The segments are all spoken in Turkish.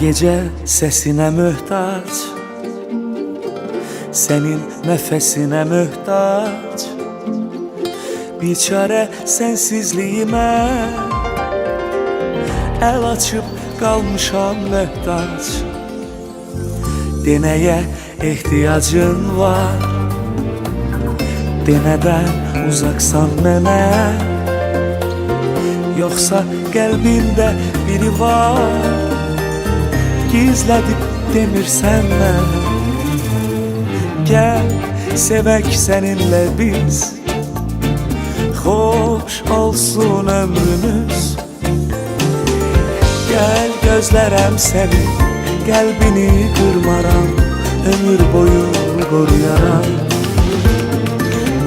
gece sesine mühtaç Senin nefesine mühtaç. Biçare sensizliğime El açıp kalmışam mühtaç. Deneye ihtiyacın var Deneden uzaksan mənə Yoksa kalbinde biri var Gizledip demirsen mənə Gel sevek seninle biz. Hoş olsun ömrümüz. Gel gözlerem seni Kalbini kırmaram Ömür boyu koruyaram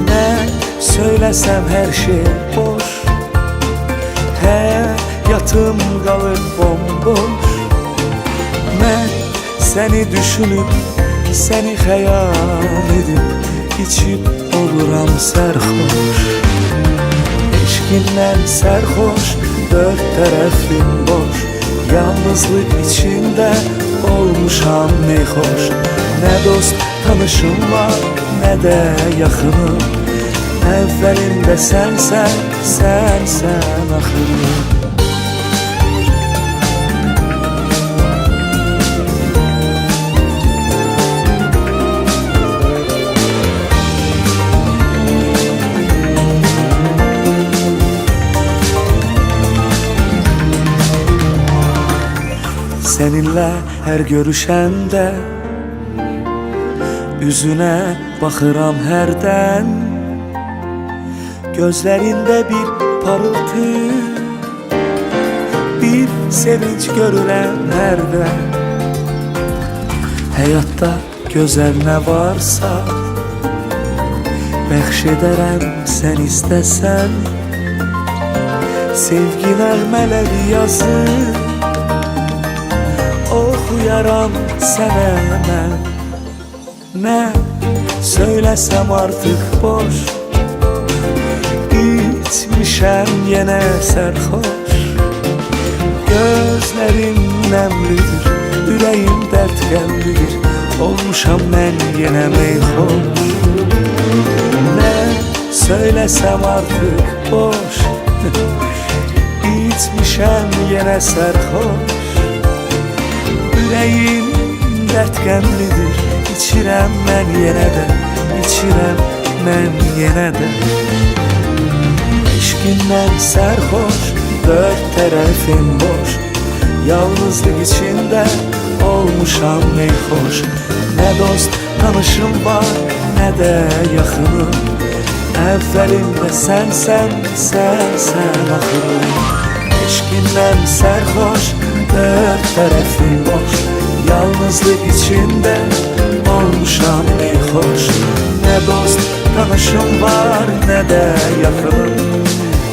Ne söylesem her şey boş Hayatım kalır bomboş seni düşünüp Seni hayal edip içip oluram serhoş Eşkinden serhoş Dört tarafım boş. Yalnızlık içinde olmuşam meyhoş Ne dost tanışım var ne de yakınım. Evvelinde sen sen, sen sen ahırım Seninle her görüşende Üzüne bakıram herden Gözlerinde bir parıltı Bir sevinç görürem herde Hayatta güzel ne varsa Bəxş sen istesen Sevgi nəğmələri yazır Sənə mən Ne söylesem artık boş. İçmişem yine serhoş Gözlerim nemlidir Yüreğim dert gellidir Olmuşam ben yine meyhoş. Ne söylesem artık boş. İçmişem yine serhoş Yüreğim dert gemlidir İçirem ben yine de İçirem ben yine de. Eşkinden serhoş Dört tarafım boş. Yalnızlık içinde Olmuşam meyhoş Ne dost tanışım var Ne de yakınım. Evvelinde sen sen Sen sen ahırım Eşkinden serhoş Dört tarafım boş. Yalnızlık içinde Olmuşam meyhoş Ne dost tanışım var Ne de yakınım.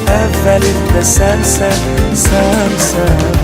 Evvelinde sen sen Sen sen